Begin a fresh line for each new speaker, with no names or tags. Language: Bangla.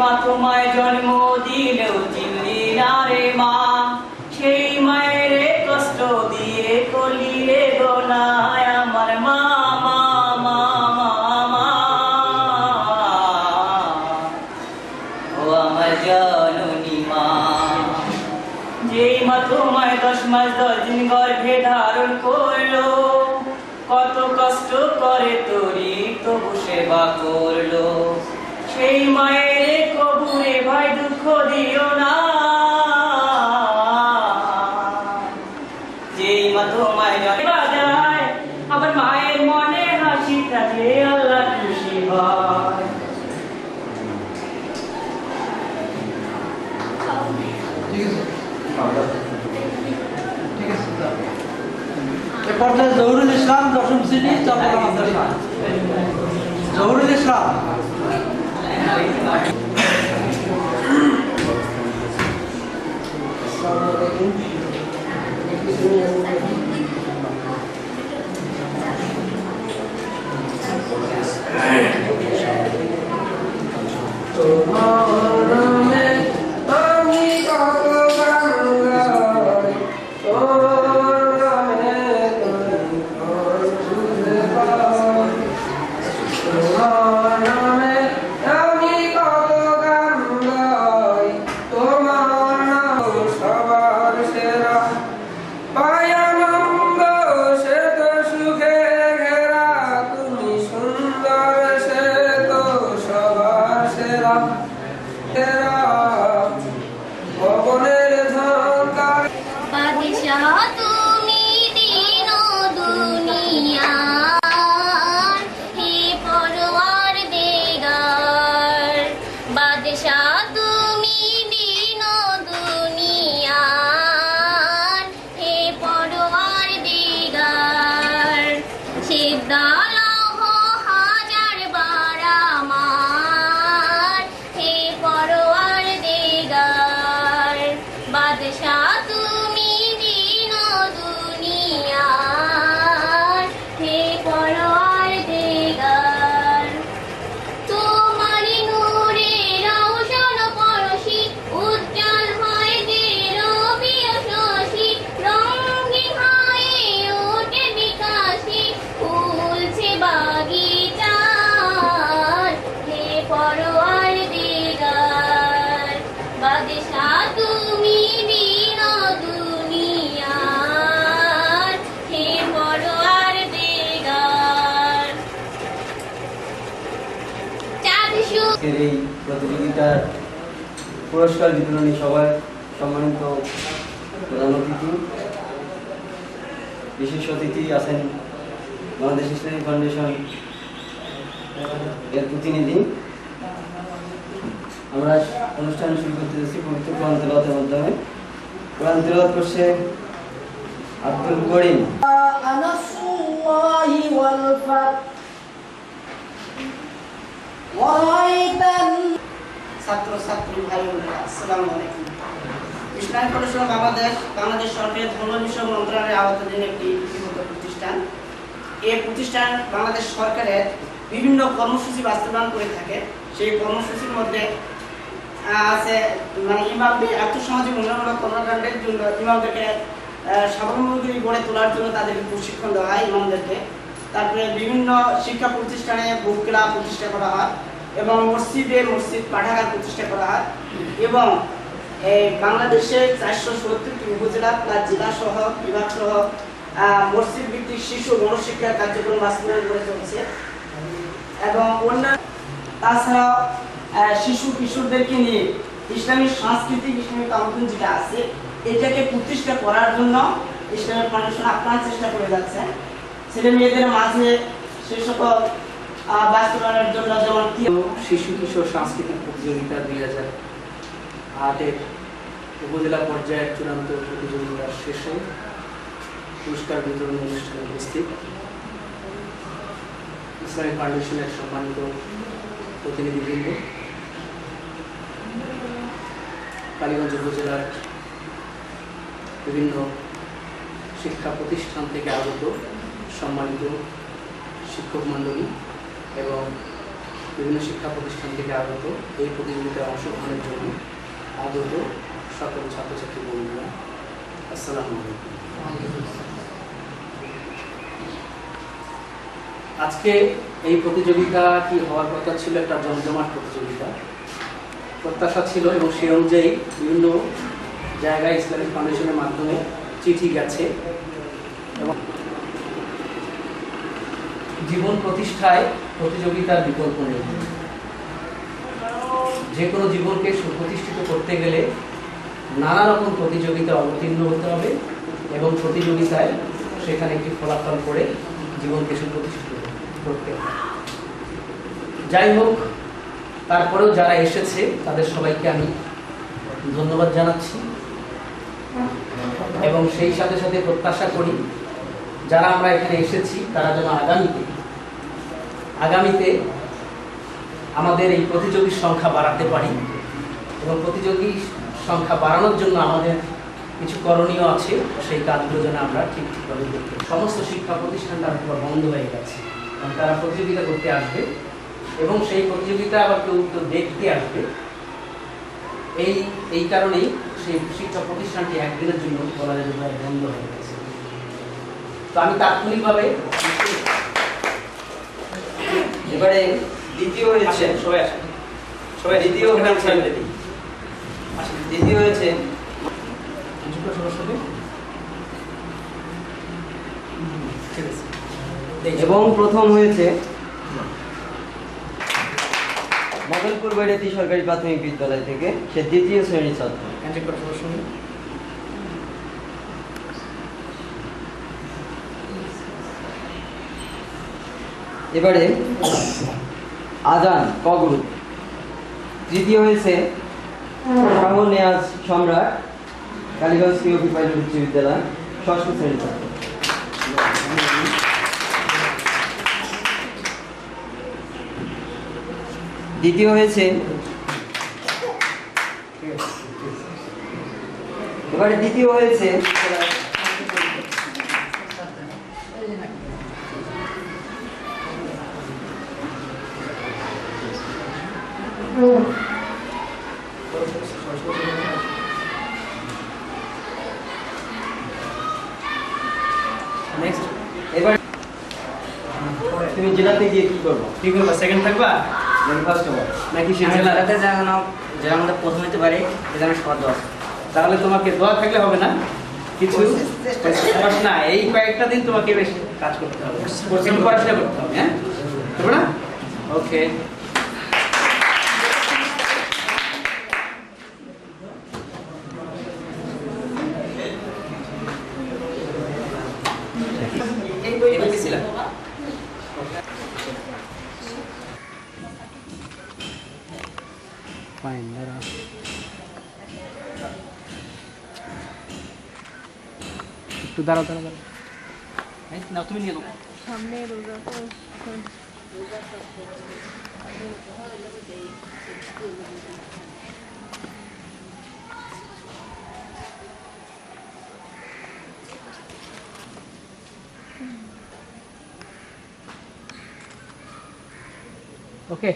মা, তোমায় জন্ম দিলেও চিনলি না রে মা। সেই মায়ের কষ্ট দিয়ে গোনায় আমার মা দশ দিন করল, কত কষ্ট করে তবু সেবা করল। সেই মায়ের দিও না। যেই মা তোমায় জয় বাজায় আবার মায়ের মনে হাসি থাকে আল্লাহ খুশি হয়।
জহুরুল ইসলাম দশম শ্রেণি চট্টগ্রাম মাদ্রাসা জহুরুল ইসলাম।
She's
the এই প্রতিযোগিতার পুরস্কার বিতরণী সভায় সম্মানিত প্রধান অতিথি, বিশেষ অতিথি আছেন বাংলাদেশ ইসলামী ফাউন্ডেশন এর প্রতিনিধি। আমরা অনুষ্ঠান শুরু করতে যাচ্ছি পবিত্র কোরআন তেলাওয়াতের মাধ্যমে। কোরআন তেলাওয়াত করছে আব্দুল করিম।
একটি প্রতিষ্ঠান। এই প্রতিষ্ঠান বাংলাদেশ সরকারের বিভিন্ন কর্মসূচি বাস্তবায়ন করে থাকে। সেই কর্মসূচির মধ্যে আছে মানে ইমামদের আর্থসামাজিক উন্নয়নমূলক কর্মকাণ্ডের জন্য ইমামদেরকে স্বাবলম্বী গড়ে তোলার জন্য তাদেরকে প্রশিক্ষণ দেওয়া হয় ইমামদেরকে। তারপরে বিভিন্ন শিক্ষা প্রতিষ্ঠানে বুক ক্লাব প্রতিষ্ঠা করা হয় এবং মসজিদে মসজিদ পাঠাগার প্রতিষ্ঠা করা হয় এবং বাংলাদেশে চারশো সত্তরটি উপজেলা, প্লাস জেলা সহ বিভাগ সহ মসজিদ ভিত্তিক শিশু গণশিক্ষার কার্যক্রম বাস্তবায়ন করে চলছে। এবং অন্যান্য তাছাড়াও শিশু কিশোরদেরকে নিয়ে ইসলামী সাংস্কৃতিক ইসলামিক কাউন্সিল যেটা আছে, এটাকে প্রতিষ্ঠা করার জন্য ইসলামের ফাউন্ডেশন আপনার চেষ্টা করে যাচ্ছে ছেলে মেয়েদের মাঝে সে সকল বাস্তবায়নের জন্য যেমন
শিশু কিশোর সাংস্কৃতিক প্রতিযোগিতা দুই হাজার আটের উপজেলা পর্যায়ের চূড়ান্ত প্রতিযোগিতার শেষে পুরস্কার বিতরণ অনুষ্ঠানে উপস্থিত। ইসলামিক ফাউন্ডেশনের সম্মানিত প্রতিনিধিবৃন্দ। কালীগঞ্জ উপজেলার বিভিন্ন শিক্ষা প্রতিষ্ঠান থেকে আগত সম্মানিত শিক্ষক মণ্ডলী এবং বিভিন্ন শিক্ষা প্রতিষ্ঠান থেকে আগত এই প্রতিযোগিতায় অংশগ্রহণের জন্য আগত সকল ছাত্রছাত্রী বন্ধুরা, আসসালামু আজকে এই প্রতিযোগিতাটি হওয়ার কথা ছিল, একটা জমজমাট প্রতিযোগিতা। প্রত্যাশা ছিল এবং সে অনুযায়ী বিভিন্ন জায়গায় ইসলামিক ফাউন্ডেশনের মাধ্যমে চিঠি গেছে। এবং জীবন প্রতিষ্ঠায় প্রতিযোগিতার বিকল্প নেই। যে কোনো জীবনকে সুপ্রতিষ্ঠিত করতে গেলে নানা রকম প্রতিযোগিতা অবতীর্ণ হতে হবে এবং প্রতিযোগিতায় সেখানে একটি ফলাফল করে জীবনকে সুপ্রতিষ্ঠিত করতে হবে। যাই হোক, তারপরেও যারা এসেছে, তাদের সবাইকে আমি ধন্যবাদ জানাচ্ছি এবং সেই সাথে সাথে প্রত্যাশা করি, যারা আমরা এখানে এসেছি, তারা যেন আগামীতে আগামীতে আমাদের এই প্রতিযোগীর সংখ্যা বাড়াতে পারি এবং প্রতিযোগী সংখ্যা বাড়ানোর জন্য আমাদের কিছু করণীয় আছে, সেই কাজগুলো যেন আমরা ঠিক ঠিকভাবে পারি। সমস্ত শিক্ষা প্রতিষ্ঠান বা বন্ধ হয়ে গেছে কারণ তারা প্রতিযোগিতা করতে আসবে এবং সেই প্রতিযোগিতা আবার কেউ কেউ দেখতে আসবে এই এই কারণেই সেই শিক্ষা প্রতিষ্ঠানটি একদিনের জন্য বলা পারে বন্ধ হয়ে গেছে তো আমি তাৎক্ষণিকভাবে
এবারে দ্বিতীয় হয়েছে।
সবাই আসেন। সবাই
দ্বিতীয় হয়েছে।
আসেন।
দ্বিতীয় হয়েছে। এবং প্রথম হয়েছে মদনপুর বাইরাতি সরকারি প্রাথমিক বিদ্যালয় থেকে সে দ্বিতীয় শ্রেণির ছাত্র
হ্যান্ডশেক করে সবার সঙ্গে
এবারে আজান ক গ্রুপ তৃতীয় হয়েছে শাহ সম্রাট কালীগঞ্জ কিউপি পাইলট উচ্চ বিদ্যালয়, ষষ্ঠ শ্রেণির ছাত্র। দ্বিতীয় হয়েছে এবারে দ্বিতীয় হয়েছে এবার তুমি জেলাতে গিয়ে কি করব?
কি করব? সেকেন্ড থাকবা?
ফার্স্ট হব।
নাকি সে
জেলাতে যেন যে আমাদের প্রথম হতে পারে আমি সবার দোয়া
তাহলে তোমাকে দোয়া থাকলে হবে না? কিছু? না এই কয়েকটা দিন তোমাকে বেশ কাজ করতে হবে। করতে হবে হ্যাঁ? করবে না? ওকে ফাইন দাঁড়া একটু দাঁড়াও দাঁড়াও দাঁড়াও এই, নাও তুমি নিয়ে নাও ওকে